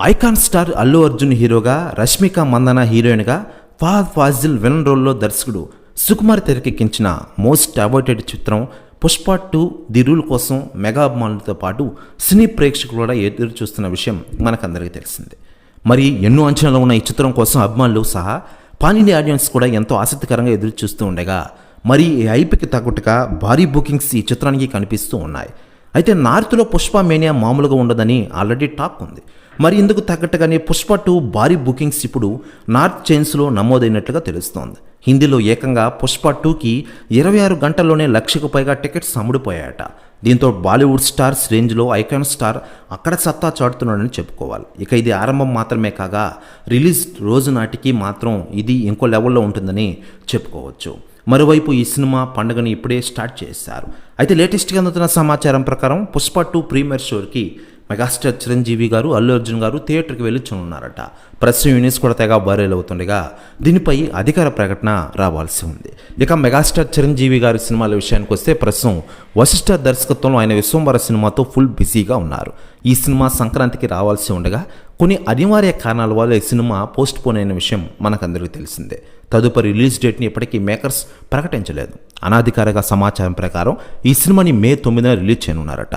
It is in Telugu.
ఐకాన్ స్టార్ అల్లు అర్జున్ హీరోగా రష్మిక మందన హీరోయిన్గా ఫహద్ ఫాజిల్ విలన్ రోల్లో దర్శకుడు సుకుమార్ తెరకెక్కించిన మోస్ట్ అవాయిడెడ్ చిత్రం పుష్ప టూ ది రూల్ కోసం మెగా అభిమానులతో పాటు సినీ ప్రేక్షకులు కూడా ఎదురు చూస్తున్న విషయం మనకందరికీ తెలిసిందే. మరి ఎన్నో అంచనాలు ఉన్న ఈ చిత్రం కోసం అభిమానులు సహా పాన్ ఇండియా ఆడియన్స్ కూడా ఎంతో ఆసక్తికరంగా ఎదురు చూస్తూ ఉండగా మరి ఈ ఐపీకి తగ్గట్టుగా భారీ బుకింగ్స్ ఈ చిత్రానికి కనిపిస్తూ ఉన్నాయి. అయితే నార్త్లో పుష్ప మేనియా మామూలుగా ఉండదని ఆల్రెడీ టాక్ ఉంది. మరి ఇందుకు తగ్గట్టుగానే పుష్ప టూ భారీ బుకింగ్స్ ఇప్పుడు నార్త్ చైన్స్లో నమోదైనట్లుగా తెలుస్తోంది. హిందీలో ఏకంగా పుష్ప టూకి ఇరవై ఆరు గంటల్లోనే లక్షకు పైగా టికెట్స్ అమ్ముడుపోయాయట. దీంతో బాలీవుడ్ స్టార్స్ రేంజ్లో ఐకాన్ స్టార్ అక్కడ సత్తా చాటుతున్నాడని చెప్పుకోవాలి. ఇక ఇది ఆరంభం మాత్రమే కాగా రిలీజ్ రోజు నాటికి మాత్రం ఇది ఇంకో లెవెల్లో ఉంటుందని చెప్పుకోవచ్చు. మరోవైపు ఈ సినిమా పండుగని ఇప్పుడే స్టార్ట్ చేశారు. అయితే లేటెస్ట్గా అందుతున్న సమాచారం ప్రకారం పుష్ప టూ ప్రీమియర్ షోకి మెగాస్టార్ చిరంజీవి గారు అల్లు అర్జున్ గారు థియేటర్కి వెళ్ళి చూనున్నారట ప్రెస్ యూనిట్స్ కూడా తెగ వైరల్ అవుతుండగా దీనిపై అధికార ప్రకటన రావాల్సి ఉంది. ఇక మెగాస్టార్ చిరంజీవి గారి సినిమాల విషయానికి వస్తే ప్రస్తుతం వశిష్ఠ దర్శకత్వంలో ఆయన విశ్వంబర సినిమాతో ఫుల్ బిజీగా ఉన్నారు. ఈ సినిమా సంక్రాంతికి రావాల్సి ఉండగా కొన్ని అనివార్య కారణాల వల్ల ఈ సినిమా పోస్ట్ పోన్ అయిన విషయం మనకందరికీ తెలిసిందే. తదుపరి రిలీజ్ డేట్ని ఇప్పటికీ మేకర్స్ ప్రకటించలేదు. అనాధికారిక సమాచారం ప్రకారం ఈ సినిమాని మే తొమ్మిదిన రిలీజ్ చేయనున్నారట.